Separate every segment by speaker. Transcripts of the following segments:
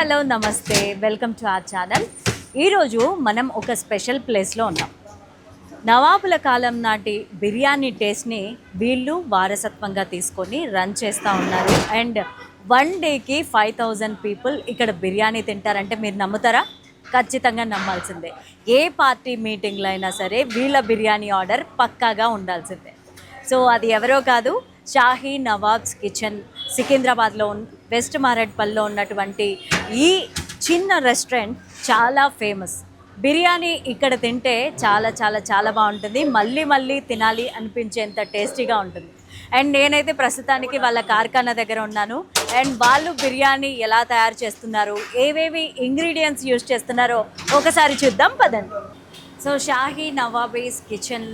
Speaker 1: Hello నమస్తే. Welcome to our channel. ఈరోజు మనం ఒక స్పెషల్ ప్లేస్లో ఉన్నాం. నవాబుల కాలం నాటి బిర్యానీ టేస్ట్ని వీళ్ళు వారసత్వంగా తీసుకొని రన్ చేస్తూ ఉన్నారు. అండ్ వన్ డేకి ఫైవ్ థౌజండ్ పీపుల్ ఇక్కడ బిర్యానీ తింటారంటే మీరు నమ్ముతారా? ఖచ్చితంగా నమ్మాల్సిందే. ఏ పార్టీ మీటింగ్లో అయినా సరే వీళ్ళ బిర్యానీ ఆర్డర్ పక్కాగా ఉండాల్సిందే. సో అది ఎవరో కాదు షాహీ నవాబ్స్ కిచెన్ సికింద్రాబాద్లో వెస్ట్ మారేడ్పల్లిలో ఉన్నటువంటి ఈ చిన్న రెస్టారెంట్ చాలా ఫేమస్. బిర్యానీ ఇక్కడ తింటే చాలా చాలా చాలా బాగుంటుంది. మళ్ళీ మళ్ళీ తినాలి అనిపించేంత టేస్టీగా ఉంటుంది. అండ్ నేనైతే ప్రస్తుతానికి వాళ్ళ కార్ఖానా దగ్గర ఉన్నాను. అండ్ వాళ్ళు బిర్యానీ ఎలా తయారు చేస్తున్నారు ఏవేవి ఇంగ్రీడియంట్స్ యూజ్ చేస్తున్నారో ఒకసారి చూద్దాం. పదండి. సో షాహీ నవాబీస్ కిచెన్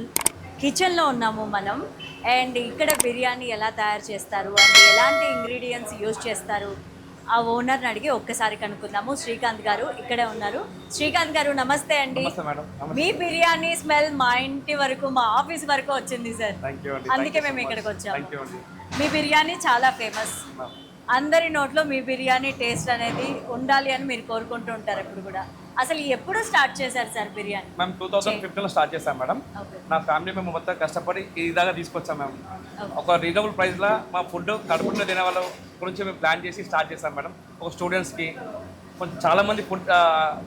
Speaker 1: కిచెన్లో ఉన్నాము మనం. అండ్ ఇక్కడ బిర్యానీ ఎలా తయారు చేస్తారు? అండ్ ఎలాంటి ఇంగ్రీడియంట్స్ యూజ్ చేస్తారు? ఆ ఓనర్ని అడిగి ఒక్కసారి కనుక్కుందాము. శ్రీకాంత్ గారు ఇక్కడే ఉన్నారు. శ్రీకాంత్ గారు నమస్తే అండి. మీ బిర్యానీ స్మెల్ మా ఇంటి వరకు మా ఆఫీస్ వరకు వచ్చింది సార్. అందుకే మేము ఇక్కడికి వచ్చాము. మీ బిర్యానీ చాలా ఫేమస్ అందరి నోట్లో మీ బిర్యానీ టేస్ట్ అనేది ఉండాలి అని మీరు కోరుకుంటూ ఉంటారు ఎప్పుడు కూడా. అసలు ఎప్పుడు స్టార్ట్ చేశారు సార్ బిర్యానీ?
Speaker 2: మేము టూ థౌసండ్ ఫిఫ్టీన్లో స్టార్ట్ చేసాం మేడం. నా ఫ్యామిలీ మేము మొత్తం కష్టపడి ఈ దాకా తీసుకొచ్చాం మేము. ఒక రీజనబుల్ ప్రైస్లో మా ఫుడ్ కడుపులో తినే వాళ్ళ గురించి మేము ప్లాన్ చేసి స్టార్ట్ చేసాం మేడం. ఒక స్టూడెంట్స్కి కొంచెం చాలా మంది ఫుడ్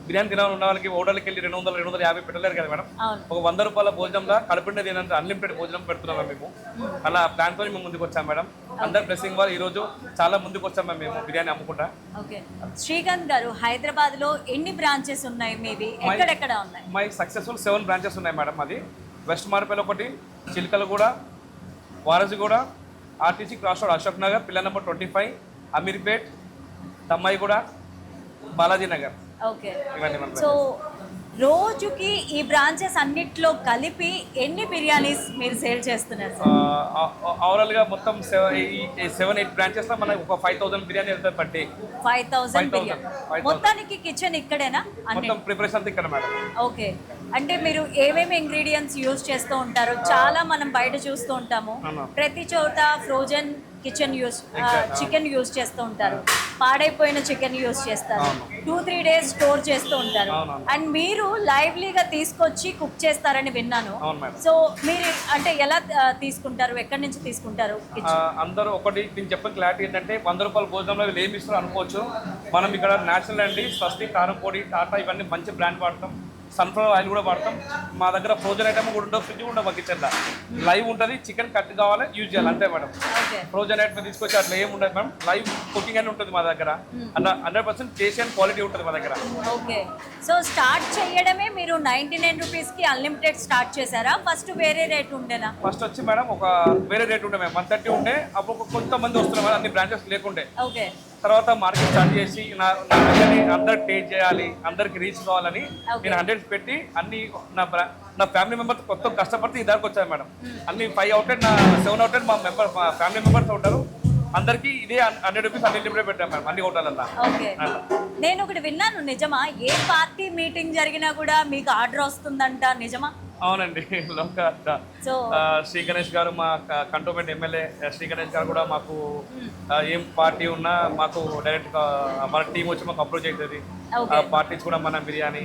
Speaker 2: బిర్యానీ తినాలని ఉన్న వాళ్ళకి హోటల్కి వెళ్ళి రెండు వందలు రెండు వందల యాభై పెట్టలేరు కదా మేడం? ఒక వంద రూపాయల భోజనంలో కడుపుండే తినంటే అన్లిమిటెడ్ భోజనం పెడుతున్నాం మేము. అలా ప్లాన్తో మేము ముందుకు వచ్చాం మేడం. అందరు బ్లెస్సింగ్ వాళ్ళు ఈరోజు చాలా ముందుకు వచ్చాం మేము బిర్యానీ అమ్ముకుంటా.
Speaker 1: శ్రీకాంత్ గారు హైదరాబాద్లో ఎన్ని బ్రాంచెస్ ఉన్నాయి మీవి? ఎక్కడెక్కడ ఉన్నాయి?
Speaker 2: మై సక్సెస్ఫుల్ సెవెన్ బ్రాంచెస్ ఉన్నాయి మేడం అది వెస్ట్ మార్పేల్ ఒకటి Chilakalaguda Warasiguda RTC cross road Ashok Nagar pillar number twenty five Ameerpet Thammaiguda Balaji Nagar
Speaker 1: okay so రోజుకి ఈ బ్రాంచెస్ అన్నిట్లో కలిపి ఎన్ని బిర్యానీస్ మీరు సేల్ చేస్తున్నారు? సార్
Speaker 2: ఓవరాల్గా మొత్తం సెవెన్ ఎయిట్ బ్రాంచెస్లో మనకి ఒక ఫైవ్ థౌసండ్ బిర్యానీ వెళ్తుంది డే
Speaker 1: ఫైవ్ థౌసండ్
Speaker 2: 5,000,
Speaker 1: బిర్యానీ
Speaker 2: 5,000.
Speaker 1: మొత్తానికి కిచెన్ ఇక్కడేనా?
Speaker 2: మొత్తం ప్రిపరేషన్ ఇక్కడ మేడం
Speaker 1: ఓకే. అంటే మీరు ఏమేమి ఇంగ్రీడియంట్స్ యూజ్ చేస్తూ ఉంటారు చాలా మనం బయట చూస్తూ ఉంటాము. ప్రతి చోట frozen kitchen use chicken use చేస్తూ ఉంటారు. పాడైపోయిన చికెన్ యూస్ చేస్తారు. టూ త్రీ డేస్ స్టోర్ చేస్తూ ఉంటారు. అండ్ మీరు లైవ్లీగా తీసుకొచ్చి కుక్ చేస్తారని విన్నాను. సో మీరు అంటే ఎలా తీసుకుంటారు? ఎక్కడి నుంచి తీసుకుంటారు?
Speaker 2: అందరూ ఒకటి నేను చెప్పిన క్లారిటీ ఏంటంటే వంద రూపాయల భోజనంలో ఏమి ఇస్తారో అనుకోవచ్చు. మనం ఇక్కడ నేషనల్ అండి స్వస్తి కారం పొడి టాటా ఇవన్నీ మంచి బ్రాండ్ వాడతాం. సన్ఫ్లవర్ ఆయిల్ కూడా వాడతాం. మా దగ్గర ఫ్రోజన్ ఐటమ్ కూడా ఉండవు ఫ్రిడ్జ్ కూడా మా కిచెన్లో లైవ్ ఉంటుంది చికెన్ కట్ కావాలి యూజ్ చేయాలి అంతే మేడం. ఫ్రోజన్ ఐటమ్ తీసుకొచ్చి అట్లా ఏమి ఉండదు మేడం. లైవ్ కుకింగ్ అని ఉంటుంది మా దగ్గర. అట్లా hundred percent taste and quality ఉంటుంది మా దగ్గర.
Speaker 1: ఓకే. సో స్టార్ట్ చేయడమే మీరు నైంటీ నైన్ రూపీస్కి అన్లిమిటెడ్ స్టార్ట్ చేశారా? ఫస్ట్ వేరే రేట్ ఉండేనా?
Speaker 2: ఫస్ట్ వచ్చి మేడం ఒక వేరే రేట్ ఉండే మేము వన్ థర్టీ ఉండే అప్పుడు కొంతమంది వస్తున్నారు అన్ని బ్రాంచెస్ లేకుండే.
Speaker 1: ఓకే.
Speaker 2: తర్వాత మార్కెట్ స్టార్ట్ చేసి నా నా బిర్యానీ అందరు టేస్ట్ చేయాలి అందరికి రీచ్ కావాలని. నేను హండ్రెడ్ పెట్టి అన్ని నా నా ఫ్యామిలీ మెంబర్స్ కొత్త కష్టపడితే ఈ దానికి వచ్చాను మేడం. అన్ని ఫైవ్ అవుట్లెట్ నా సెవెన్ అవుట్లెట్ మా మెంబర్ ఫ్యామిలీ మెంబర్స్ ఉంటారు. అందరికీ ఇదే హండ్రెడ్ రూపీస్ అన్లిమిటెడ్ పెట్టాను మేడం అన్ని
Speaker 1: ఓకే. నేను ఒకటి విన్నాను నిజమా? ఏ పార్టీ మీటింగ్ జరిగినా కూడా మీకు ఆర్డర్ వస్తుందంట నిజమా?
Speaker 2: అవునండి లోక శ్రీ గణేష్ గారు మా కంటోన్మెంట్ ఎమ్మెల్యే శ్రీ గణేష్ గారు కూడా మాకు ఏం పార్టీ ఉన్నా మాకు డైరెక్ట్ మన టీం వచ్చి మాకు అప్రోచ్ అవుతుంది. పార్టీస్ కూడా మన బిర్యానీ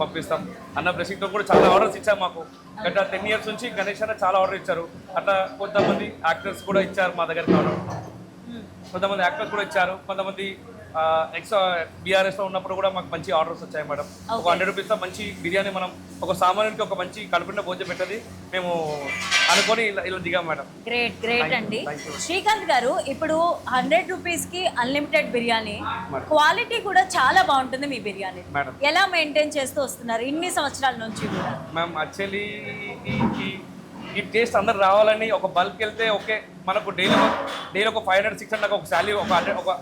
Speaker 2: పంపిస్తాం. అన్న blessing తో కూడా చాలా ఆర్డర్స్ ఇచ్చారు మాకు. గత టెన్ ఇయర్స్ నుంచి గణేష్ అన్న చాలా ఆర్డర్ ఇచ్చారు. అట్లా కొంతమంది యాక్టర్స్ కూడా ఇచ్చారు మా దగ్గర ఆర్డర్ కొంతమంది యాక్టర్స్ కూడా ఇచ్చారు కొంతమంది ఎక్స్ బీఆర్ఎస్లో ఉన్నప్పుడు కూడా మాకు మంచి ఆర్డర్స్ వచ్చాయి మేడం. ఒక హండ్రెడ్ రూపీస్తో మంచి బిర్యానీ మనం ఒక సామాన్యునికి ఒక మంచి కడుపుండ భోజనం పెట్టది మేము అనుకొని ఇలా ఇలా దిగాం మేడం.
Speaker 1: గ్రేట్ గ్రేట్ అండి. శ్రీకాంత్ గారు ఇప్పుడు హండ్రెడ్ రూపీస్కి అన్లిమిటెడ్ బిర్యానీ క్వాలిటీ కూడా చాలా బాగుంటుంది మీ బిర్యానీ.
Speaker 2: మేడం.
Speaker 1: ఎలా మెయింటైన్ చేస్తూ వస్తున్నారు ఇన్ని సంవత్సరాల నుంచి కూడా?
Speaker 2: మ్యామ్ యాక్చువల్లీ ఈ టేస్ట్ అందరు రావాలని ఒక బల్క్ వెళ్తే ఓకే మనకు డైలీ డైలీ ఒక ఫైవ్ హండ్రెడ్ సిక్స్ హండ్రెడ్ ఒక శాలరీ ఒక హండ్రెడ్ ఒక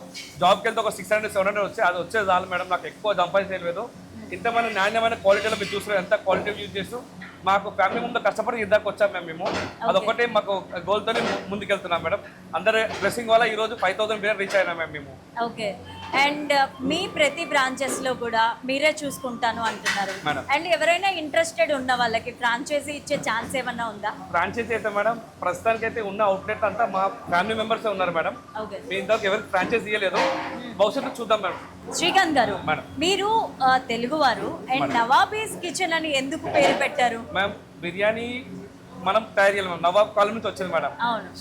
Speaker 2: జాబ్కి వెళ్తే ఒక సిక్స్ హండ్రెడ్ సెవెన్ హండ్రెడ్ వచ్చే అది వచ్చేది చాలు మేడం నాకు ఎక్కువ సంపాదించలేదు ఇంతమంది నాణ్యమైన క్వాలిటీలో మీరు చూస్తున్నారు ఎంత క్వాలిటీ యూజ్ చేస్తూ మాకు ఫ్యామిలీ ముందు కష్టపడి ఇద్దరికి వచ్చాం మేము మేము. అదొకటే మాకు గోల్తోనే ముందుకెళ్తున్నాం మేడం అందరి బ్లెస్సింగ్ వల్ల ఈ రోజు ఫైవ్ థౌసండ్ బిలియన్ రీచ్ అయినా మేము. మేము
Speaker 1: ఓకే అండ్ మీ ప్రతి బ్రాంచెస్లో కూడా మీరే చూసుకుంటాను అంటున్నారు.
Speaker 2: మేడం.
Speaker 1: అండ్ ఎవరైనా ఇంట్రెస్టెడ్ ఉన్న వాళ్ళకి ఫ్రాంచైజీ ఇచ్చే ఛాన్స్ ఏమన్నా ఉందా?
Speaker 2: ఫ్రాంచైజీ అయితే మేడం ప్రస్తుతానికి అయితే ఉన్న అవుట్లెట్ అంతా మా ఫ్యామిలీ మెంబర్స్ ఉన్నారు మేడం
Speaker 1: ఓకే
Speaker 2: మీ ఇంతవరకు ఎవరికి ఫ్రాంచైజ్ ఇవ్వలేదు భవిష్యత్తు చూద్దాం మేడం
Speaker 1: శ్రీకాంత్ గారు
Speaker 2: మేడం.
Speaker 1: మీరు ఆ, తెలుగువారు. అండ్ నవాబీస్ కిచెన్ అని ఎందుకు పేరు పెట్టారు?
Speaker 2: మ్యామ్ బిర్యానీ మనం తయారు చేయాలి నవాబ్ కాలం నుంచి వచ్చింది మేడం.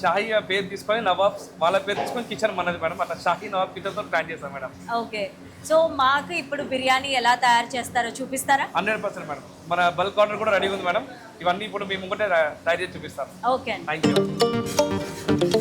Speaker 2: షాహీ పేరు తీసుకొని నవాబ్ వాళ్ళ పేరు తీసుకొని కిచెన్ మనది మేడం. అట్లా షాహీ నవాబ్ కిచెన్తో ప్లాన్ చేస్తాం మేడం.
Speaker 1: ఓకే. సో మాకు ఇప్పుడు బిర్యానీ ఎలా తయారు చేస్తారో చూపిస్తారా?
Speaker 2: Hundred percent madam. మన బల్క్ ఆర్డర్ కూడా రెడీ ఉంది మేడం. ఇవన్నీ ఇప్పుడు మేము ముంగటే తయారు చేసి చూపిస్తాం.
Speaker 1: ఓకే
Speaker 2: థ్యాంక్ యూ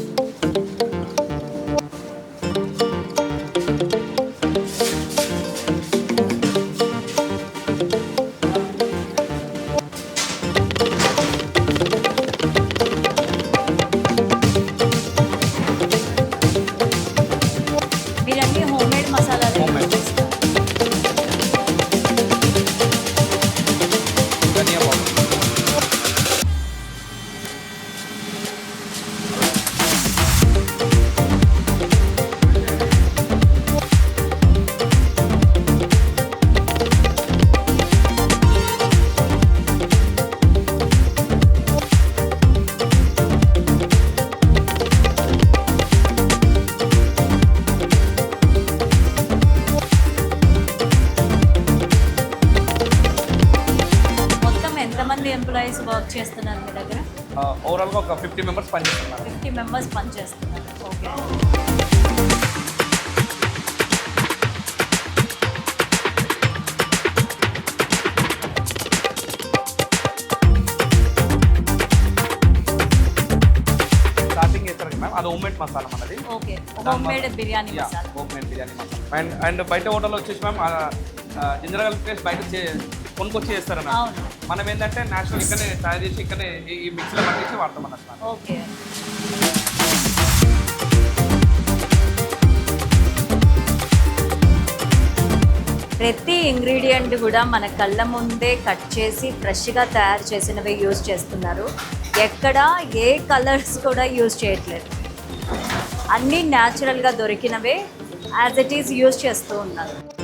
Speaker 2: ఒక ఫిఫ్టీ మెంబర్స్ పనిచేస్తున్నారు.
Speaker 1: ఫిఫ్టీ మెంబర్స్ పనిచేస్తున్నారు. ఓకే.
Speaker 2: స్టార్టింగ్ చేస్తారు మ్యామ్ అది హోమ్ మేడ్ మసాలా మనది.
Speaker 1: Okay. Homemade biryani masala
Speaker 2: homemade biryani masala and and బయట హోటల్లో వచ్చేసి మ్యామ్ జింజర్ బయట కొనుక్కొచ్చి చేస్తారు మ్యామ్
Speaker 1: అవును.
Speaker 2: మనం ఏంటంటే నేచురల్ ఇక్కడనే తయారు చేసి ఇక్కడనే ఈ- మిక్స్లో పట్టేసి వాడతాం అన్నమాట.
Speaker 1: ఓకే. ప్రతి ఇంగ్రీడియంట్ కూడా మన కళ్ళ ముందే కట్ చేసి ఫ్రెష్గా తయారు చేసినవి యూజ్ చేస్తున్నారు. ఎక్కడ ఏ కలర్స్ కూడా యూజ్ చేయట్లేదు. అన్నీ న్యాచురల్గా దొరికినవే యాజ్ ఇట్ ఈస్ యూజ్ చేస్తూ ఉన్నారు.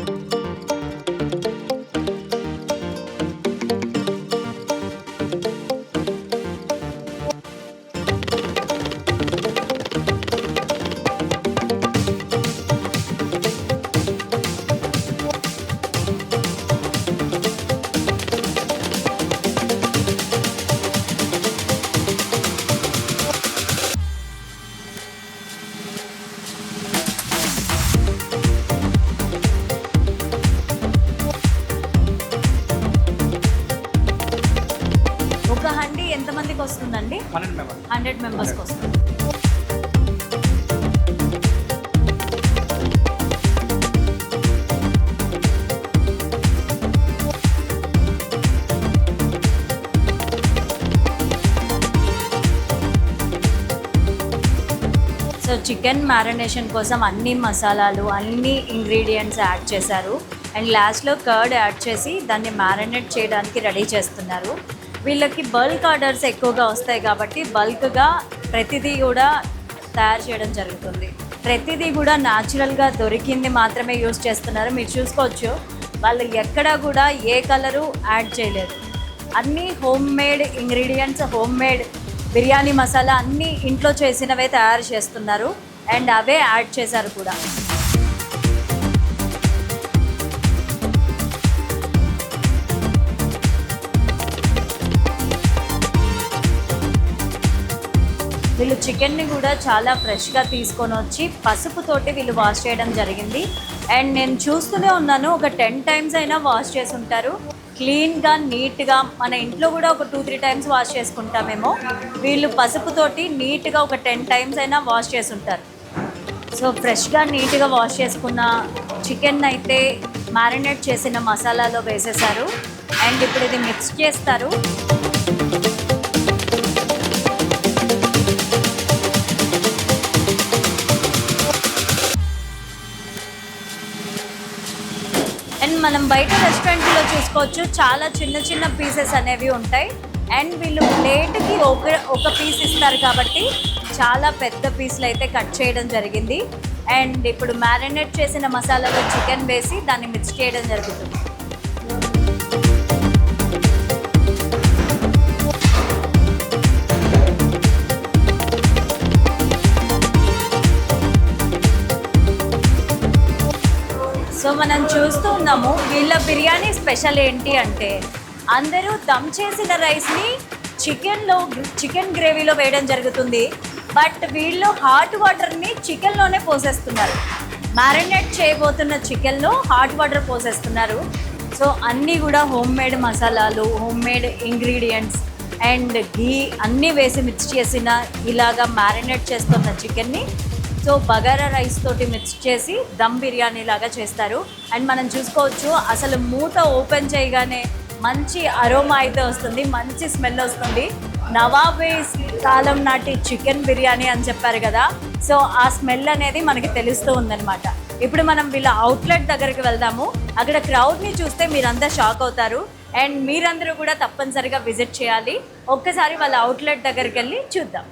Speaker 2: Hundred members.
Speaker 1: వస్తుంది సో చికెన్ మ్యారినేషన్ కోసం అన్ని మసాలాలు అన్ని ఇంగ్రీడియంట్స్ యాడ్ చేశారు. అండ్ లాస్ట్లో కర్డ్ యాడ్ చేసి దాన్ని మ్యారినేట్ చేయడానికి రెడీ చేస్తున్నారు. వీళ్ళకి బల్క్ ఆర్డర్స్ ఎక్కువగా వస్తాయి కాబట్టి బల్క్గా ప్రతిదీ కూడా తయారు చేయడం జరుగుతుంది. ప్రతిదీ కూడా న్యాచురల్గా దొరికింది మాత్రమే యూజ్ చేస్తున్నారు. మీరు చూసుకోవచ్చు. వాళ్ళు ఎక్కడా కూడా ఏ కలరు యాడ్ చేయలేదు. అన్నీ homemade ingredients homemade biryani masala అన్నీ ఇంట్లో చేసినవే తయారు చేస్తున్నారు. అండ్ అవే యాడ్ చేశారు కూడా. వీళ్ళు చికెన్ని కూడా చాలా ఫ్రెష్గా తీసుకొని వచ్చి పసుపుతోటి వీళ్ళు వాష్ చేయడం జరిగింది. అండ్ నేను చూస్తూనే ఉన్నాను ఒక టెన్ టైమ్స్ అయినా వాష్ చేసి ఉంటారు. క్లీన్గా నీట్గా మన ఇంట్లో కూడా ఒక టూ త్రీ టైమ్స్ వాష్ చేసుకుంటామేమో. వీళ్ళు పసుపుతోటి నీట్గా ఒక టెన్ టైమ్స్ అయినా వాష్ చేసి ఉంటారు. సో ఫ్రెష్గా నీట్గా వాష్ చేసుకున్న చికెన్ అయితే మ్యారినేట్ చేసిన మసాలాలో వేసేసారు. అండ్ ఇప్పుడు ఇది మిక్స్ చేస్తారు. మనం బయట రెస్టారెంట్లో చూసుకోవచ్చు. చాలా చిన్న చిన్న పీసెస్ అనేవి ఉంటాయి. అండ్ వీళ్ళు ప్లేట్కి ఒక ఒక పీస్ ఇస్తారు కాబట్టి చాలా పెద్ద పీసులు అయితే కట్ చేయడం జరిగింది. అండ్ ఇప్పుడు మ్యారినేట్ చేసిన మసాలాలో చికెన్ వేసి దాన్ని మిక్స్ చేయడం జరుగుతుంది. మనం చూస్తూ ఉన్నాము వీళ్ళ బిర్యానీ స్పెషల్ ఏంటి అంటే అందరూ దమ్ చేసిన రైస్ని చికెన్లో చికెన్ గ్రేవీలో వేయడం జరుగుతుంది. బట్ వీళ్ళు హాట్ వాటర్ని చికెన్లోనే పోసేస్తున్నారు. మ్యారినేట్ చేయబోతున్న చికెన్లో హాట్ వాటర్ పోసేస్తున్నారు. సో అన్నీ కూడా హోమ్ మేడ్ మసాలాలు హోమ్ మేడ్ ఇంగ్రీడియంట్స్ అండ్ ఘీ అన్నీ వేసి మిక్స్ చేసిన ఇలాగా మ్యారినేట్ చేస్తున్న చికెన్ని సో బగారా రైస్ తోటి మిక్స్ చేసి దమ్ బిర్యానీ లాగా చేస్తారు. అండ్ మనం చూసుకోవచ్చు అసలు మూత ఓపెన్ చేయగానే మంచి అరోమా అయితే వస్తుంది మంచి స్మెల్ వస్తుంది. నవాబే కాలం నాటి చికెన్ బిర్యానీ అని చెప్పారు కదా. సో ఆ స్మెల్ అనేది మనకి తెలుస్తూ ఉందన్నమాట. ఇప్పుడు మనం వీళ్ళ అవుట్లెట్ దగ్గరికి వెళ్దాము. అక్కడ క్రౌడ్ని చూస్తే మీరంతా షాక్ అవుతారు. అండ్ మీరందరూ కూడా తప్పనిసరిగా విజిట్ చేయాలి. ఒక్కసారి వాళ్ళ అవుట్లెట్ దగ్గరికి వెళ్ళి చూద్దాం.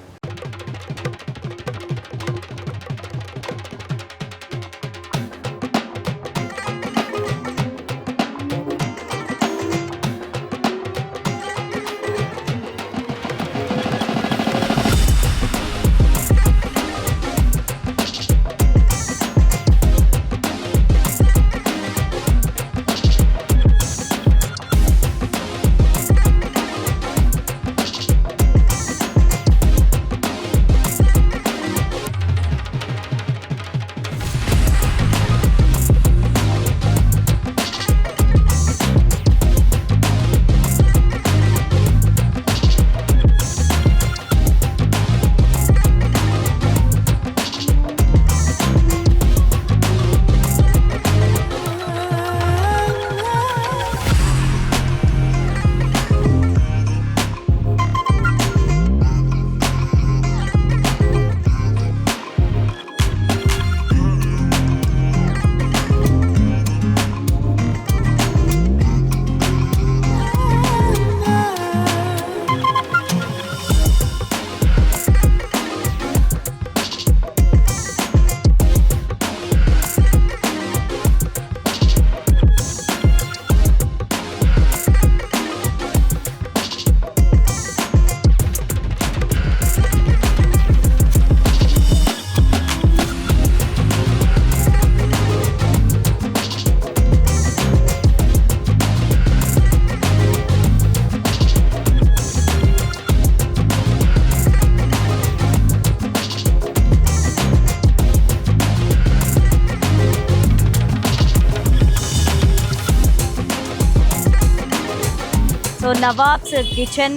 Speaker 1: Nawabs kitchen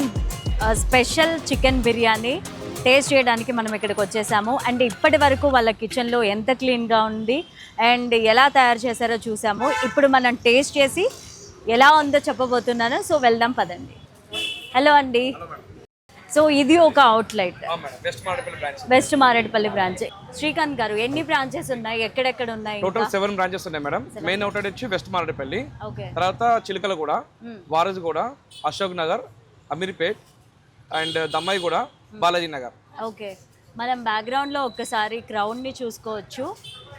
Speaker 1: special chicken biryani taste చేయడానికి మనం ఇక్కడికి వచ్చేసాము. అండ్ ఇప్పటి వరకు వాళ్ళ కిచెన్లో ఎంత క్లీన్గా ఉంది అండ్ ఎలా తయారు చేశారో చూసాము. ఇప్పుడు మనం టేస్ట్ చేసి ఎలా ఉందో చెప్పబోతున్నాను. సో వెళ్దాం పదండి. హలో అండి. సో ఇది ఒక outlet
Speaker 2: west Madapalli branch
Speaker 1: west Maredpally branch Srikanth garu ఎన్ని బ్రాంచెస్ ఉన్నాయి? ఎక్కడెక్కడ ఉన్నాయి?
Speaker 2: టోటల్ సెవెన్ బ్రాంచెస్ ఉన్నాయి మేడం. మెయిన్ అవుట్లెట్ వచ్చి వెస్ట్
Speaker 1: ఓకే.
Speaker 2: తర్వాత చిలకలగూడ వారసుగూడ అశోక్ నగర్ అమీర్పేట్ అండ్ దమ్మాయిగూడ బాలాజీ నగర్.
Speaker 1: ఓకే. మనం బ్యాక్గ్రౌండ్లో ఒక్కసారి క్రౌడ్ని చూసుకోవచ్చు.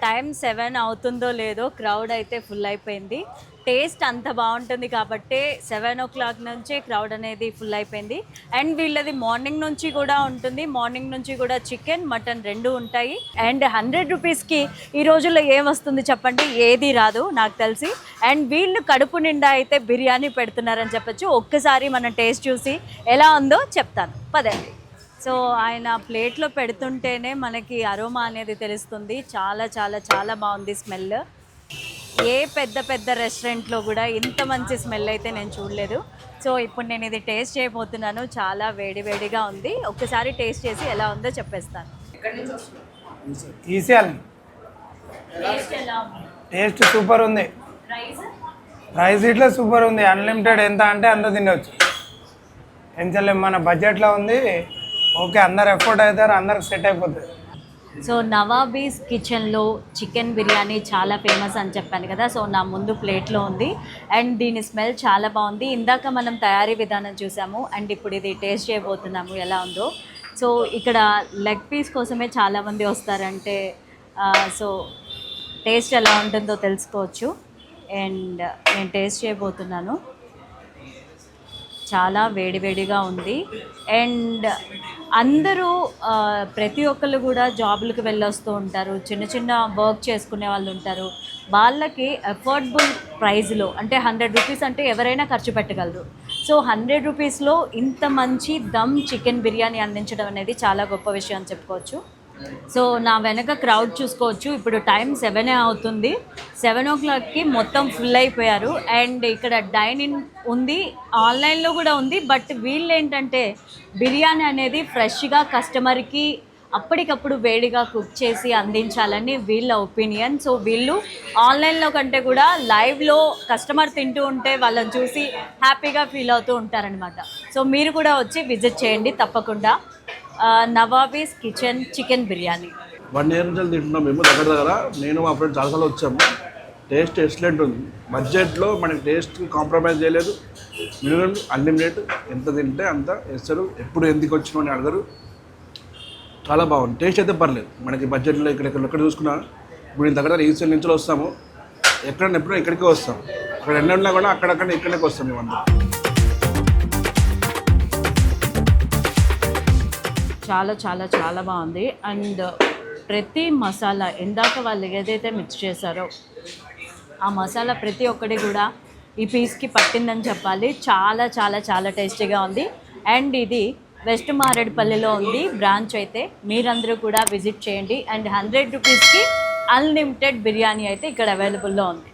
Speaker 1: టైం సెవెన్ అవుతుందో లేదో క్రౌడ్ అయితే ఫుల్ అయిపోయింది. టేస్ట్ అంత బాగుంటుంది కాబట్టి సెవెన్ ఓ క్లాక్ నుంచే క్రౌడ్ అనేది ఫుల్ అయిపోయింది. అండ్ వీళ్ళది మార్నింగ్ నుంచి కూడా ఉంటుంది. మార్నింగ్ నుంచి కూడా చికెన్ మటన్ రెండు ఉంటాయి. అండ్ హండ్రెడ్ రూపీస్కి ఈ రోజుల్లో ఏం వస్తుంది చెప్పండి? ఏది రాదు నాకు తెలిసి. అండ్ వీళ్ళు కడుపు నిండా అయితే బిర్యానీ పెడుతున్నారని చెప్పొచ్చు. ఒక్కసారి మనం టేస్ట్ చూసి ఎలా ఉందో చెప్తాను. పదండి. సో ఆయన ప్లేట్లో పెడుతుంటేనే మనకి అరోమా అనేది తెలుస్తుంది. చాలా చాలా చాలా బాగుంది స్మెల్. ఏ పెద్ద పెద్ద రెస్టారెంట్లో కూడా ఇంత మంచి స్మెల్ అయితే నేను చూడలేదు. సో ఇప్పుడు నేను ఇది టేస్ట్ చేయబోతున్నాను. చాలా వేడి వేడిగా ఉంది. ఒక్కసారి టేస్ట్ చేసి ఎలా ఉందో చెప్పేస్తాను.
Speaker 3: తీసేయాలి.
Speaker 1: టేస్ట్ ఎలా ఉంది?
Speaker 3: టేస్ట్ సూపర్ ఉంది.
Speaker 1: ప్రైస్?
Speaker 3: ప్రైస్ ఇట్లా సూపర్ ఉంది. అన్లిమిటెడ్ ఎంత అంటే అంత తినవచ్చు ఎంచలేం మన బడ్జెట్లో ఉంది. ఓకే అందరు ఎఫర్ట్ అవుతారు అందరికి సెట్ అయిపోతుంది
Speaker 1: సో నవాబీస్ కిచెన్లో చికెన్ బిర్యానీ చాలా ఫేమస్ అని చెప్పాను కదా సో నా ముందు ప్లేట్లో ఉంది. అండ్ దీని స్మెల్ చాలా బాగుంది. ఇందాక మనం తయారీ విధానం చూసాము అండ్ ఇప్పుడు ఇది టేస్ట్ చేయబోతున్నాము ఎలా ఉందో. సో ఇక్కడ లెగ్ పీస్ కోసమే చాలామంది వస్తారంటే సో టేస్ట్ ఎలా ఉంటుందో తెలుసుకోవచ్చు. అండ్ నేను టేస్ట్ చేయబోతున్నాను. చాలా వేడివేడిగా ఉంది. అండ్ అందరూ ప్రతి ఒక్కళ్ళు కూడా జాబులకు వెళ్ళొస్తూ ఉంటారు. చిన్న చిన్న వర్క్ చేసుకునే వాళ్ళు ఉంటారు. వాళ్ళకి అఫోర్డబుల్ ప్రైస్లో అంటే హండ్రెడ్ రూపీస్ అంటే ఎవరైనా ఖర్చు పెట్టగలరు. సో హండ్రెడ్ రూపీస్లో ఇంత మంచి దమ్ చికెన్ బిర్యానీ అందించడం అనేది చాలా గొప్ప విషయం అని చెప్పుకోవచ్చు. సో నా వెనక క్రౌడ్ చూసుకోవచ్చు. ఇప్పుడు టైం సెవెనే అవుతుంది. సెవెన్ ఓ క్లాక్కి మొత్తం ఫుల్ అయిపోయారు. అండ్ ఇక్కడ డైనింగ్ ఉంది ఆన్లైన్లో కూడా ఉంది. బట్ వీళ్ళు ఏంటంటే బిర్యానీ అనేది ఫ్రెష్గా కస్టమర్కి అప్పటికప్పుడు వేడిగా కుక్ చేసి అందించాలని వీళ్ళ ఒపీనియన్. సో వీళ్ళు ఆన్లైన్లో కంటే కూడా లైవ్లో కస్టమర్ తింటూ ఉంటే వాళ్ళని చూసి హ్యాపీగా ఫీల్ అవుతూ ఉంటారనమాట సో మీరు కూడా వచ్చి విజిట్ చేయండి తప్పకుండా. Nawabis kitchen chicken biryani.
Speaker 4: One year నుంచి తింటున్నాం మేము దగ్గర దగ్గర. నేను మా ఫ్రెండ్ చాలాసార్లు వచ్చాము. టేస్ట్ ఎక్సలెంట్ ఉంది. బడ్జెట్లో మనకి టేస్ట్ కాంప్రమైజ్ చేయలేదు. మినిమం అన్లిమిటెడ్ ఎంత తింటే అంత ఇస్తారు ఎప్పుడు ఎందుకు వచ్చినా అని అడగరు. చాలా బాగుంది. టేస్ట్ అయితే పర్లేదు. మనకి బడ్జెట్లో ఇక్కడ ఇక్కడ ఎక్కడ చూసుకున్నా ఇప్పుడు నేను దగ్గర ఈస్ట్ నుంచి వస్తాము. ఎక్కడన్నా ఎప్పుడో ఇక్కడికే వస్తాం. అక్కడ ఎన్నున్నా కూడా అక్కడక్కడ ఇక్కడికి వస్తాం మేమంతా
Speaker 1: చాలా చాలా చాలా బాగుంది. అండ్ ప్రతి మసాలా ఇందాక వాళ్ళు ఏదైతే మిక్స్ చేశారో ఆ మసాలా ప్రతి ఒక్కటి కూడా ఈ పీస్కి పట్టిందని చెప్పాలి. చాలా చాలా చాలా టేస్టీగా ఉంది. అండ్ ఇది వెస్ట్ మారేడుపల్లిలో ఉంది. బ్రాంచ్ అయితే మీరందరూ కూడా విజిట్ చేయండి. అండ్ హండ్రెడ్ రూపీస్కి అన్లిమిటెడ్ బిర్యానీ అయితే ఇక్కడ అవైలబుల్లో ఉంది.